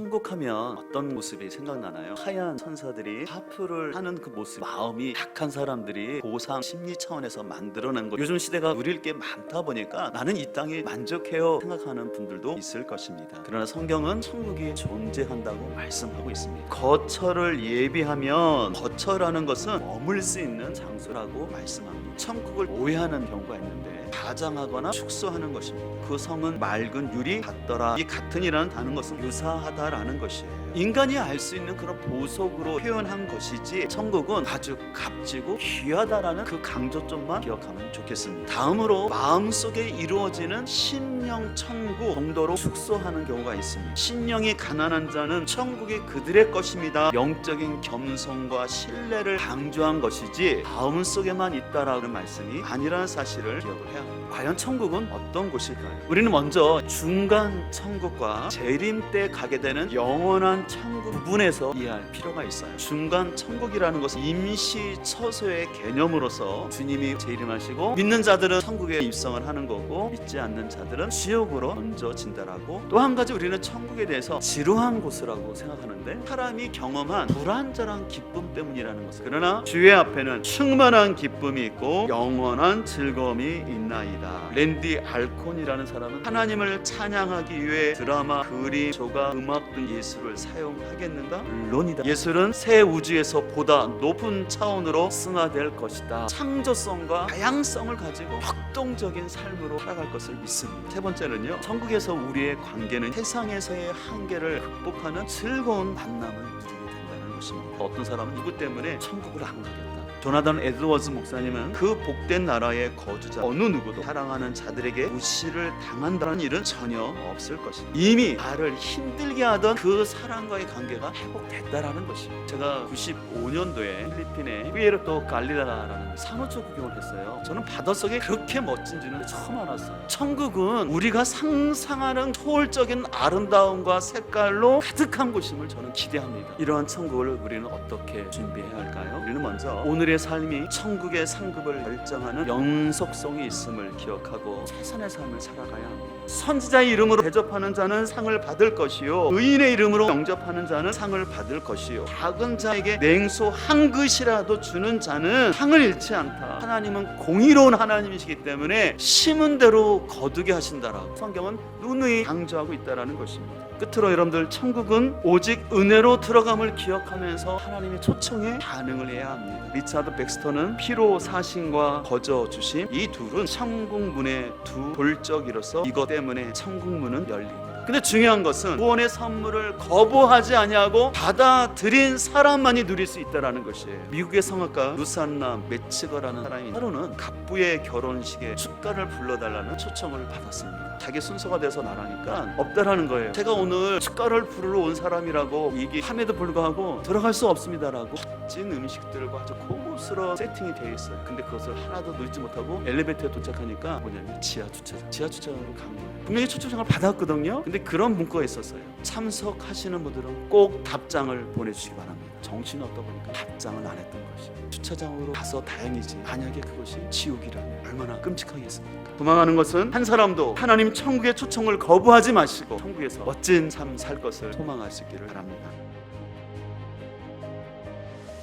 천국하면 어떤 모습이 생각나나요? 하얀 천사들이 하프를 하는 그 모습 마음이 약한 사람들이 보상 심리 차원에서 만들어낸 거 요즘 시대가 누릴 게 많다 보니까 나는 이 땅에 만족해요 생각하는 분들도 있을 것입니다 그러나 성경은 천국이 존재한다고 말씀하고 있습니다 거처를 예비하면 거처라는 것은 머물 수 있는 장소라고 말씀합니다 천국을 오해하는 경우가 있는데 가장하거나 축소하는 것입니다. 그 성은 맑은 유리 같더라. 이 같은이라는 다는 것은 유사하다 라는 것이에요. 인간이 알 수 있는 그런 보석으로 표현한 것이지 천국은 아주 값지고 귀하다라는 그 강조점만 기억하면 좋겠습니다. 다음으로 마음속에 이루어지는 신령 천국 정도로 축소하는 경우가 있습니다. 신령이 가난한 자는 천국이 그들의 것입니다. 영적인 겸손과 신뢰를 강조한 것이지 마음속에만 있다라는 말씀이 아니라는 사실을 기억을 해야 합니다. 과연 천국은 어떤 곳일까요? 우리는 먼저 중간 천국과 재림 때 가게 되는 영원한 천국 부분에서 이해할 필요가 있어요. 중간 천국이라는 것은 임시 처소의 개념으로서 주님이 재림하시고 믿는 자들은 천국에 입성을 하는 거고 믿지 않는 자들은 지옥으로 던져진다라고 또 한 가지 우리는 천국에 대해서 지루한 곳이라고 생각하는데 사람이 경험한 불안전한 기쁨 때문이라는 것을 그러나 주의 앞에는 충만한 기쁨이 있고 영원한 즐거움이 있나이다 랜디 알콘이라는 사람은 하나님을 찬양하기 위해 드라마, 그림, 조가, 음악 등 예술을 사용하겠는가? 물론이다. 예술은 새 우주에서 보다 높은 차원으로 승화될 것이다. 창조성과 다양성을 가지고 혁동적인 삶으로 살아갈 것을 믿습니다. 세 번째는요 천국에서 우리의 관계는 세상에서의 한계를 극복하는 즐거운 만남을 누리게 된다는 것입니다. 어떤 사람은 누구 때문에 천국을 안 가겠다 조나단 에드워즈 목사님은 그 복된 나라의 거주자 어느 누구도 사랑하는 자들에게 무시를 당한다는 일은 전혀 없을 것입니다. 이미 나를 힘들게 하던 그 사람과의 관계가 회복됐다라는 것입니다. 제가 95년도에 필리핀의 피에르토 갈리라라는 산호초 구경을 했어요. 저는 바닷속에 그렇게 멋진 줄은 처음 알았어요. 천국은 우리가 상상하는 초월적인 아름다움과 색깔로 가득한 곳임을 저는 기대합니다. 이러한 천국을 우리는 어떻게 준비해야 할까요? 우리는 먼저 오늘 의 삶이 천국의 상급을 결정하는 영속성이 있음을 기억하고 최선의 삶을 살아가야 합니다. 선지자의 이름으로 대접하는 자는 상을 받을 것이요 의인의 이름으로 영접하는 자는 상을 받을 것이요 작은 자에게 냉소 한 그릇이라도 주는 자는 상을 잃지 않다. 하나님은 공의로운 하나님이시기 때문에 심은 대로 거두게 하신다라고 성경은 누누이 강조하고 있다라는 것입니다. 끝으로 여러분들 천국은 오직 은혜로 들어감을 기억하면서 하나님의 초청에 반응을 해야 합니다. 리차드 백스터는 피로 사신과 거저 주심 이 둘은 천국 문의 두 돌적이로서 이것 때문에 천국 문은 열립니다. 근데 중요한 것은 구원의 선물을 거부하지 아니하고 받아들인 사람만이 누릴 수 있다라는 것이에요. 미국의 성악가 루산나 메츠거라는 사람이 하루는 갑부의 결혼식에 축가를 불러달라는 초청을 받았습니다. 자기 순서가 돼서 나가니까 없다라는 거예요. 제가 오늘 축가를 부르러 온 사람이라고 얘기함에도 불구하고 들어갈 수 없습니다라고 멋진 음식들과 아주 고급스러운 세팅이 되어 있어요. 근데 그것을 하나도 누리지 못하고 엘리베이터에 도착하니까 뭐냐면 지하 주차장. 지하 주차장으로 간 거예요. 분명히 초청장을 받았거든요. 근데 그런 문구가 있었어요. 참석하시는 분들은 꼭 답장을 보내주시기 바랍니다. 정신이 없다 보니까 답장을 안 했던 것이 주차장으로 가서 다행이지 만약에 그것이 지옥이라면 얼마나 끔찍하겠습니까 도망하는 것은 한 사람도 하나님 천국의 초청을 거부하지 마시고 천국에서 멋진 삶 살 것을 소망하시기를 바랍니다